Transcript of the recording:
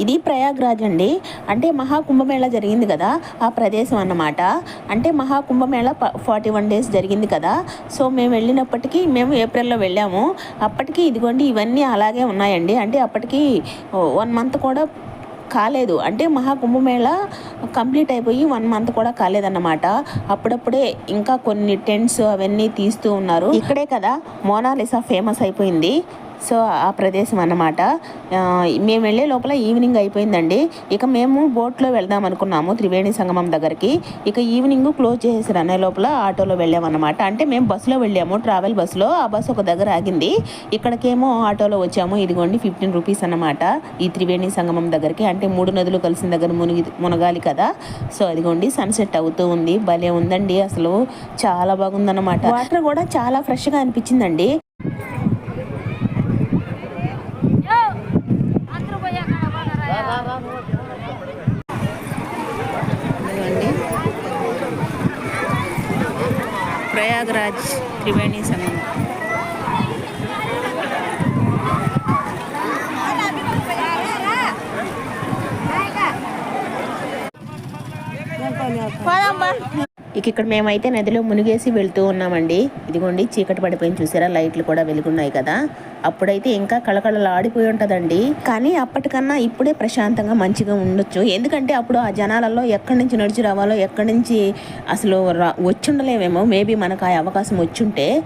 ఇది ప్రయాగ్రాజ్ అండి. అంటే మహాకుంభమేళ జరిగింది కదా ఆ ప్రదేశం అన్నమాట. అంటే మహాకుంభమేళ ఫార్టీ వన్ డేస్ జరిగింది కదా. సో మేము వెళ్ళినప్పటికీ మేము ఏప్రిల్లో వెళ్ళాము. అప్పటికి ఇదిగోండి ఇవన్నీ అలాగే ఉన్నాయండి. అంటే అప్పటికి వన్ మంత్ కూడా కాలేదు. అంటే మహాకుంభమేళ కంప్లీట్ అయిపోయి వన్ మంత్ కూడా కాలేదన్నమాట. అప్పుడప్పుడే ఇంకా కొన్ని టెంట్స్ అవన్నీ తీస్తూ ఉన్నారు. ఇక్కడే కదా మోనాలిసా ఫేమస్ అయిపోయింది. సో ఆ ప్రదేశం అన్నమాట. మేము వెళ్ళే లోపల ఈవినింగ్ అయిపోయిందండి. ఇక మేము బోట్లో వెళ్దాం అనుకున్నాము త్రివేణి సంగమం దగ్గరికి. ఇక ఈవినింగ్ క్లోజ్ చేసేసారు అనే లోపల ఆటోలో వెళ్ళామన్నమాట. అంటే మేము బస్సులో వెళ్ళాము ట్రావెల్ బస్సులో. ఆ బస్సు ఒక దగ్గర ఆగింది. ఇక్కడికేమో ఆటోలో వచ్చాము. ఇదిగోండి ఫిఫ్టీన్ రూపీస్ అన్నమాట ఈ త్రివేణి సంగమం దగ్గరికి. అంటే మూడు నదులు కలిసిన దగ్గర మునిగి మునగాలి కదా. సో అదిగోండి సన్సెట్ అవుతూ ఉంది. భలే ఉందండి అసలు. చాలా బాగుందన్నమాట. వాటర్ కూడా చాలా ఫ్రెష్గా అనిపించిందండి. ప్రయాగ్రాజ్ త్రివేణి సంగమం ఇక ఇక్కడ మేమైతే నదిలో మునిగేసి వెళ్తూ ఉన్నామండి. ఇదిగోండి చీకటి పడిపోయింది చూసారా? లైట్లు కూడా వెలుగున్నాయి కదా. అప్పుడైతే ఇంకా కళకళలాడిపోయి ఉంటుందండి. కానీ అప్పటికన్నా ఇప్పుడే ప్రశాంతంగా మంచిగా ఉండొచ్చు. ఎందుకంటే అప్పుడు ఆ జనాలలో ఎక్కడి నుంచి నడిచి రావాలో ఎక్కడి నుంచి అసలు రా వచ్చుండలేమేమో. మేబీ మనకు ఆ అవకాశం వచ్చుంటే